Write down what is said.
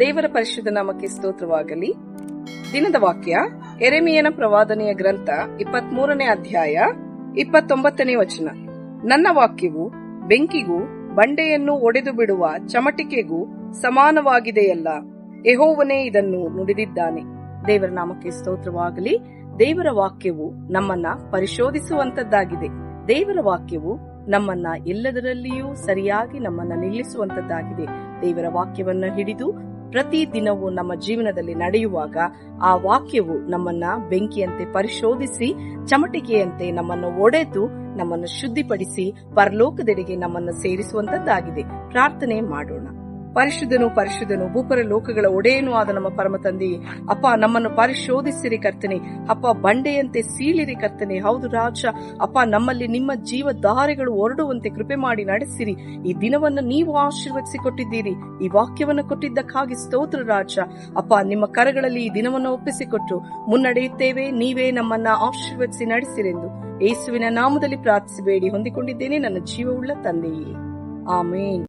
ದೇವರ ಪರಿಶುದ್ಧ ನಾಮಕ್ಕೆ ಸ್ತೋತ್ರವಾಗಲಿ. ದಿನದ ವಾಕ್ಯ ಎರೆಮಿಯನ ಪ್ರವಾದನೆಯ ಗ್ರಂಥ, ಇಪ್ಪತ್ಮೂರನೇ ಅಧ್ಯಾಯ, ಇಪ್ಪತ್ತೊಂಬತ್ತನೇ ವಚನ. ನನ್ನ ವಾಕ್ಯವು ಬೆಂಕಿಗೂ, ಬಂಡೆಯನ್ನು ಒಡೆದು ಬಿಡುವ ಚಮಟಿಕೆಗೂ ಸಮಾನವಾಗಿದೆಯಲ್ಲ. ಎಹೋವನೇ ಇದನ್ನು ನುಡಿದಿದ್ದಾನೆ. ದೇವರ ನಾಮಕ್ಕೆ ಸ್ತೋತ್ರವಾಗಲಿ. ದೇವರ ವಾಕ್ಯವು ನಮ್ಮನ್ನ ಪರಿಶೋಧಿಸುವಂತದ್ದಾಗಿದೆ. ದೇವರ ವಾಕ್ಯವು ನಮ್ಮನ್ನ ಎಲ್ಲದರಲ್ಲಿಯೂ ಸರಿಯಾಗಿ ನಮ್ಮನ್ನ ನಿಲ್ಲಿಸುವಂತದ್ದಾಗಿದೆ. ದೇವರ ವಾಕ್ಯವನ್ನ ಹಿಡಿದು ಪ್ರತಿ ದಿನವೂ ನಮ್ಮ ಜೀವನದಲ್ಲಿ ನಡೆಯುವಾಗ ಆ ವಾಕ್ಯವು ನಮ್ಮನ್ನ ಬೆಂಕಿಯಂತೆ ಪರಿಶೋಧಿಸಿ, ಚಮಟಿಕೆಯಂತೆ ನಮ್ಮನ್ನು ಒಡೆದು ನಮ್ಮನ್ನು ಶುದ್ಧಿಪಡಿಸಿ, ಪರಲೋಕದೆಡೆಗೆ ನಮ್ಮನ್ನು ಸೇರಿಸುವಂತದ್ದಾಗಿದೆ. ಪ್ರಾರ್ಥನೆ ಮಾಡೋಣ. ಪರಿಶುದ್ಧನು ಪರಿಶುದ್ಧನು. ಭೂಪರ ಲೋಕಗಳ ಒಡೆಯನು ಆದ ನಮ್ಮ ಪರಮ ತಂದೆ. ಅಪ್ಪ, ನಮ್ಮನ್ನು ಪರಿಶೋಧಿಸಿರಿ ಕರ್ತನೆ. ಅಪ್ಪ, ಬಂಡೆಯಂತೆ ಸೀಳಿರಿ ಕರ್ತನೆ. ಹೌದು ರಾಜ. ಅಪ್ಪ, ನಮ್ಮಲ್ಲಿ ನಿಮ್ಮ ಜೀವಧಾರೆಗಳು ಹೊರಡುವಂತೆ ಕೃಪೆ ಮಾಡಿ ನಡೆಸಿರಿ. ಈ ದಿನವನ್ನು ನೀವು ಆಶೀರ್ವದಿಸಿ ಕೊಟ್ಟಿದ್ದೀರಿ ಈ ವಾಕ್ಯವನ್ನು ಕೊಟ್ಟಿದ್ದಕ್ಕಾಗಿ ಸ್ತೋತ್ರ ರಾಜ. ಅಪ್ಪ, ನಿಮ್ಮ ಕರಗಳಲ್ಲಿ ಈ ದಿನವನ್ನು ಒಪ್ಪಿಸಿಕೊಟ್ಟು ಮುನ್ನಡೆಯುತ್ತೇವೆ. ನೀವೇ ನಮ್ಮನ್ನ ಆಶೀರ್ವದಿಸಿ ನಡೆಸಿರೆಂದು. ಯೇಸುವಿನ ನಾಮದಲ್ಲಿ ಪ್ರಾರ್ಥಿಸಬೇಡಿ. ಹೊಂದಿಕೊಂಡಿದ್ದೇನೆ. ನನ್ನ ಜೀವವುಳ್ಳ ತಂದೆಯೇ. ಆಮೇನ್.